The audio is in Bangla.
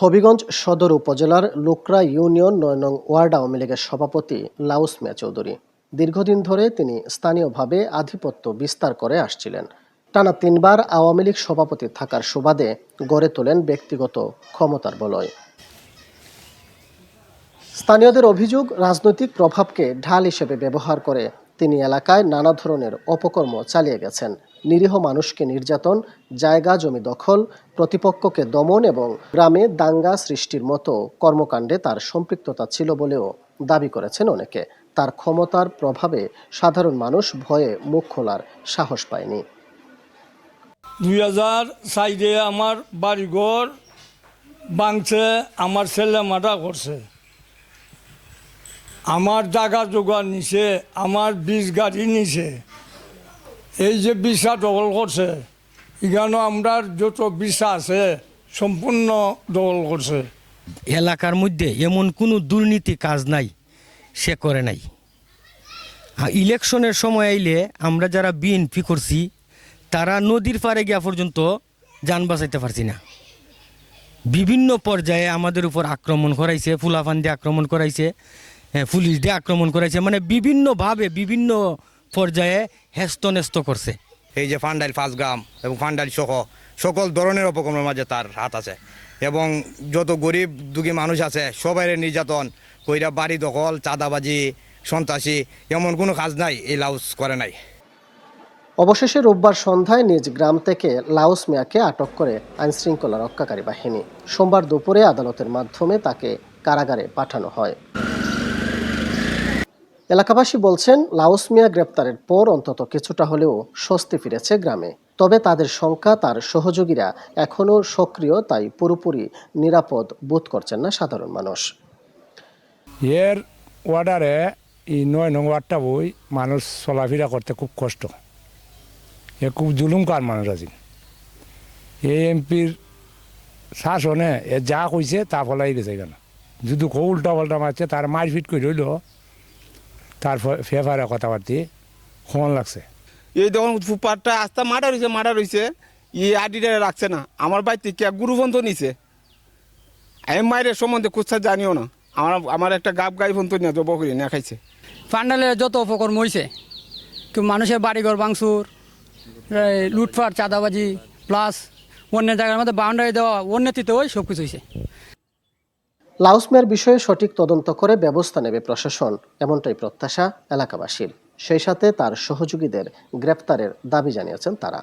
হবিগঞ্জ সদর উপজেলার লোকরা ইউনিয়ন নয় নং ওয়ার্ড আওয়ামী লীগের সভাপতি লাউস মিয়া চৌধুরী। দীর্ঘদিন ধরে তিনি স্থানীয়ভাবে আধিপত্য বিস্তার করে আসছিলেন। টানা তিনবার আওয়ামী লীগ সভাপতি থাকার সুবাদে গড়ে তোলেন ব্যক্তিগত ক্ষমতার বলয়। স্থানীয়দের অভিযোগ, রাজনৈতিক প্রভাবকে ঢাল হিসেবে ব্যবহার করে তিনি এলাকায় নানা ধরনের অপকর্ম চালিয়ে গেছেন। নিরীহ মানুষকে নির্যাতন, জায়গা জমি দখল, প্রতিপক্ষকে দমন এবং গ্রামে দাঙ্গা সৃষ্টির মতো কর্মকাণ্ডে তার সম্পৃক্ততা ছিল বলেও দাবি করেছেন অনেকে। তার ক্ষমতার প্রভাবে সাধারণ মানুষ ভয়ে মুখ খোলার সাহস পায়নি। দুই হাজার সাইডে আমার বাড়িঘর বাংছে আমার ছেলে মাটা করছে। আমার জাগা জোগাড় নিছে, আমার বীজ গাড়ি নিছে। এই যে বিষা দখল করছে এখানে আমরা যত বিষা আছে সম্পূর্ণ দখল করছে। এলাকার মধ্যে এমন কোনো দুর্নীতি কাজ নাই, সে করে নাই। ইলেকশনের সময় আইলে আমরা যারা বিএনপি করছি, তারা নদীর পাড়ে গিয়া পর্যন্ত যান বাঁচাইতে পারছি না। বিভিন্ন পর্যায়ে আমাদের উপর আক্রমণ করাইছে ফুলাফান দিয়ে আক্রমণ করাইছে। হ্যাঁ, পুলিশ দিয়ে আক্রমণ করেছে। মানে বিভিন্নভাবে বিভিন্ন পর্যায়ে হেস্তনেস্ত করছে। এই যে ফান্ডাইল পাঁচ গ্রাম এবং ফান্ডাইল সহ সকল ধরনের উপকরণের মাঝে তার হাত আছে। এবং যত গরিব দুঃখী মানুষ আছে সবাই নির্যাতন কইরা বাড়ি দখল চাঁদাবাজি সন্ত্রাসী এমন কোনো কাজ নাই এই লাউস করে নাই। অবশেষে রোববার সন্ধ্যায় নিজ গ্রাম থেকে লাউস মিয়াকে আটক করে আইনশৃঙ্খলা রক্ষাকারী বাহিনী। সোমবার দুপুরে আদালতের মাধ্যমে তাকে কারাগারে পাঠানো হয়। এলাকাবাসী বলছেন লাউস মিয়া গ্রেপ্তারের পর অন্তত কিছুটা হলেও স্বস্তি ফিরেছে গ্রামে। তবে তাদের সংখ্যা তার সহযোগীরা এখনও সক্রিয়, তাই পুরোপুরি নিরাপদ বোধ করছেন না সাধারণ মানুষ। এর ওয়ার্ডারে এই নয় নং ওয়ার্ডটা বই মানুষ চলাফেরা করতে খুব কষ্ট। এ খুব জুলুম কার মানুষ আছে। এই এমপির শাসনে এ যা কইছে তা ফলাই গেছে কেন? যদি খুব উল্টা পাল্টা মারছে, তার মার ফিট করে রইল তার ফেফারে কথাবার্তি সমান লাগছে। এই দেখুন ফুটপাথটা আস্তা মারা রয়েছে মারা রয়েছে ই আডিটা রাখছে না। আমার বাড়িতে কে গুরু বন্ধ নিছে? আমি মায়ের সম্বন্ধে কুচ্ছা জানিও না। আমার আমার একটা গাব গাই ফোন তো নিয়ে জব করি না খাইছে। পান্ডালের যত উপকর্ম হয়েছে কেউ মানুষের বাড়িঘর ভাঙচুর এই লুটপাট চাঁদাবাজি প্লাস অন্য জায়গার মধ্যে বাউন্ডারি দেওয়া অন্যতিতে ওই সব কিছু হয়েছে লাউস মিয়ার বিষয়ে সঠিক তদন্ত করে ব্যবস্থা নেবে প্রশাসন, এমনটাই প্রত্যাশা এলাকাবাসীর। সেই সাথে তার সহযোগীদের গ্রেপ্তারের দাবি জানিয়েছেন তারা।